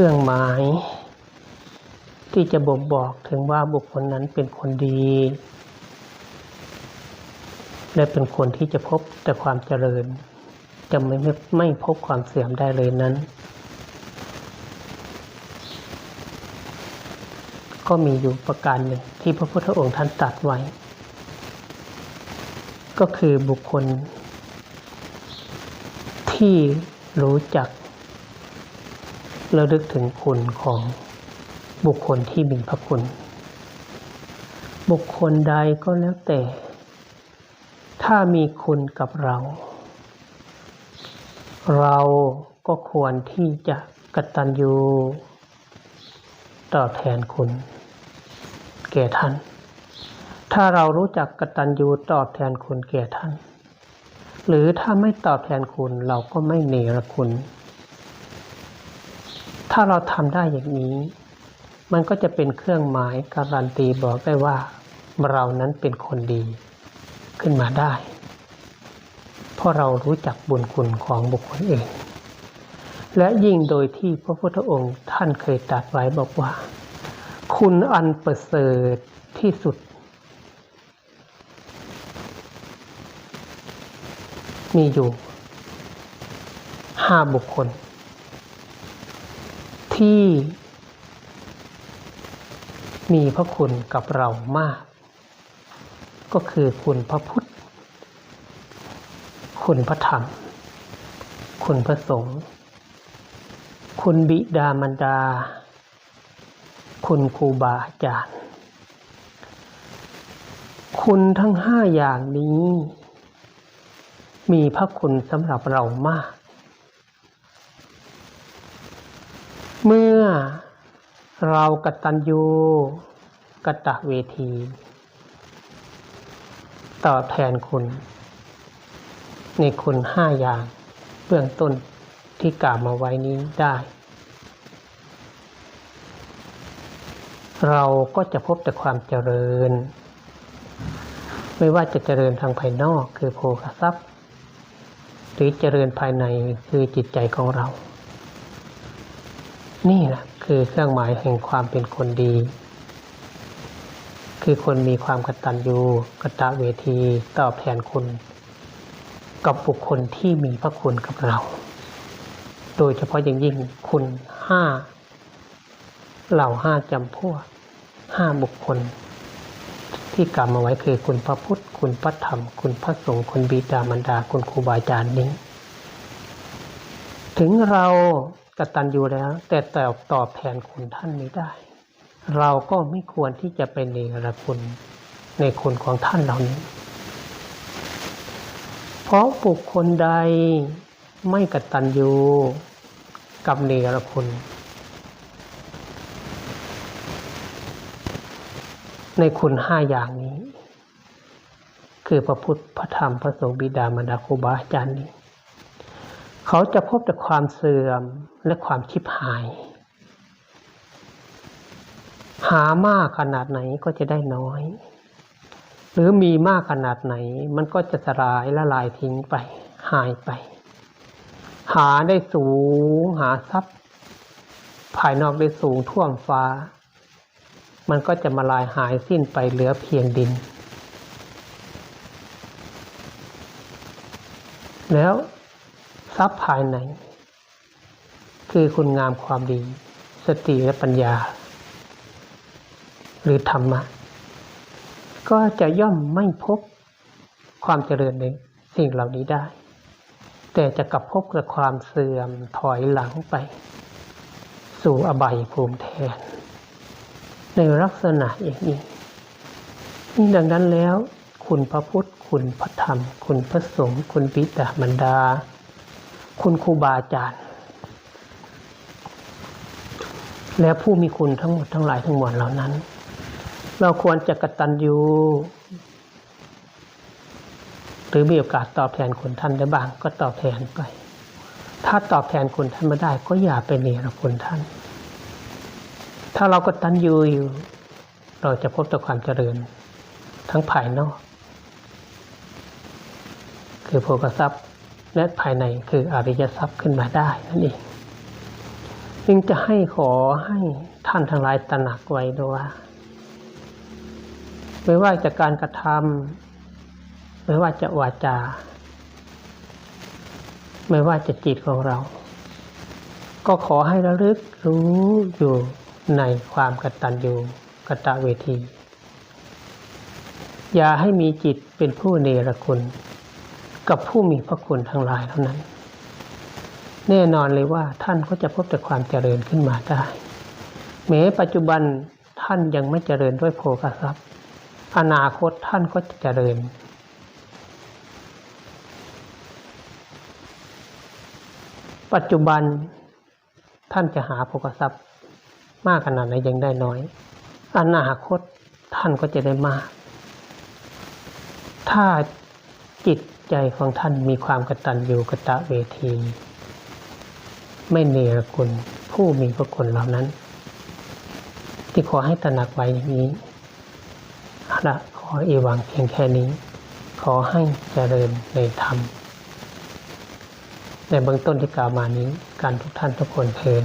ครื่องหมาย ที่จะบ่งบอกถึงว่าบุคคลนั้นเป็นคนดี และเป็นคนที่จะพบแต่ความเจริญ จะไม่ไม่ไม่พบความเสื่อมได้เลยนั้น ก็มีอยู่ประการหนึ่งที่พระพุทธองค์ท่านตรัสไว้ ก็คือบุคคลที่รู้จัก ระลึกถึงคุณของบุคคลที่มีพระคุณ บุคคลใดก็แล้วแต่ ถ้ามีคุณกับเรา เราก็ควรที่จะกตัญญูตอบแทนคุณ แก่ท่าน ถ้าเรารู้จักกตัญญูตอบแทนคุณแก่ท่าน หรือถ้าไม่ตอบแทนคุณเราก็ไม่เนรคุณ ถ้าเราทำได้อย่างนี้ มันก็จะเป็นเครื่องหมายการันตีบอกได้ว่า เรานั้นเป็นคนดีขึ้นมาได้ เพราะเรารู้จักบุญคุณของบุคคลอื่น และยิ่งโดยที่พระพุทธองค์ท่านเคยตรัสไว้บอกว่า คุณอันประเสริฐที่สุด มีอยู่ห้าบุคคล ที่มีพระคุณกับเรามาก ก็คือคุณพระพุทธ คุณพระธรรม คุณพระสงฆ์คุณบิดามารดา คุณครูบาอาจารย์ คุณทั้งห้าอย่างนี้ มีพระคุณสำหรับเรามาก เมื่อเรากตัญญูกตเวที ตอบแทนคุณ ในคุณห้าอย่างเบื้องต้นที่กล่าวมาไว้นี้ได้ เราก็จะพบแต่ความเจริญ ไม่ว่าจะเจริญทางภายนอกคือโภคทรัพย์ หรือเจริญภายในคือจิตใจของเรา นี่แหละคือเครื่องหมายแห่งความเป็นคนดี คือคนมีความกตัญญูกตเวทีตอบแทนคุณ กับบุคคลที่มีพระคุณกับเรา โดยเฉพาะอย่างยิ่งคุณห้าเหล่าห้าจำพวกห้าบุคคล ที่กล่าวมาไว้คือคุณพระพุทธ คุณพระธรรม คุณพระสงฆ์คุณบิดามารดาคุณครูบาอาจารย์นี้ ถึงเรา กตัญญูแล้ว แต่ตอบตอบแทนคุณท่านไม่ได้ เราก็ไม่ควรที่จะไปเนรคุณในคุณของท่านเหล่านี้ เพราะบุคคลใดไม่กตัญญูกับเนรคุณ ในคุณห้าอย่างนี้ คือพระพุทธพระธรรมพระสงฆ์บิดามารดาครูบาอาจารย์นี้ เขาจะพบแต่ความเสื่อมและความชิบหาย หามากขนาดไหนก็จะได้น้อย หรือมีมากขนาดไหน มันก็จะสลายละลายทิ้งไป หายไป หาได้สูงหาทรัพย์ ภายนอกได้สูงท่วมฟ้า มันก็จะมาลายหายสิ้นไปเหลือเพียงดิน แล้ว ทรัพย์ภายใน คือคุณงามความดี สติและปัญญา หรือธรรมะ ก็จะย่อมไม่พบความเจริญในสิ่งเหล่านี้ได้ แต่จะกลับพบกับความเสื่อมถอยหลังไป สู่อบายภูมิแทน ในลักษณะอย่างนี้ ดังนั้นแล้วคุณพระพุทธ คุณพระธรรม คุณพระสงฆ์ คุณปิดามันดา คุณครูบาอาจารย์ และผู้มีคุณทั้งหมดทั้งหลายทั้งมวลเหล่านั้น เราควรจะกตัญญูหรือมีโอกาสตอบแทนคุณท่านได้บ้างก็ตอบแทนไป ถ้าตอบแทนคุณท่านไม่ได้ ก็อย่าไปเนรคุณท่าน ถ้าเรากตัญญูอยู่เราจะพบแต่ความเจริญทั้งภายนอก คือโภคทรัพย์ และภายในคืออริยทรัพย์ขึ้นมาได้นั่นเองจึงจะให้ขอให้ท่านทั้งหลายตระหนักไว้ด้วยว่า ไม่ว่าจะการกระทำไม่ว่าจะวาจา ไม่ว่าจะจิตของเรา ก็ขอให้ระลึกรู้อยู่ในความกตัญญูกตเวที อย่าให้มีจิตเป็นผู้เนรคุณ กับผู้มีพระคุณทั้งหลายเท่านั้น แน่นอนเลยว่าท่านก็จะพบแต่ความเจริญขึ้นมาได้แม้ปัจจุบันท่านยังไม่เจริญด้วยโภคทรัพย์ อนาคตท่านก็จะเจริญ ปัจจุบันท่านจะหาโภคทรัพย์ มากขนาดไหนยังได้น้อย อนาคตท่านก็จะได้มาก ถ้าจิต ใจของท่านมีความกตัญญูกตเวที ไม่เนรคุณผู้มีพระคุณเหล่านั้น ที่ขอให้ตระหนักไว้อย่างนี้ละขอเอวังเพียงแค่นี้ ขอให้เจริญในธรรม ในเบื้องต้นที่กล่าวมานี้ การทุกท่านทุกคนเพลิน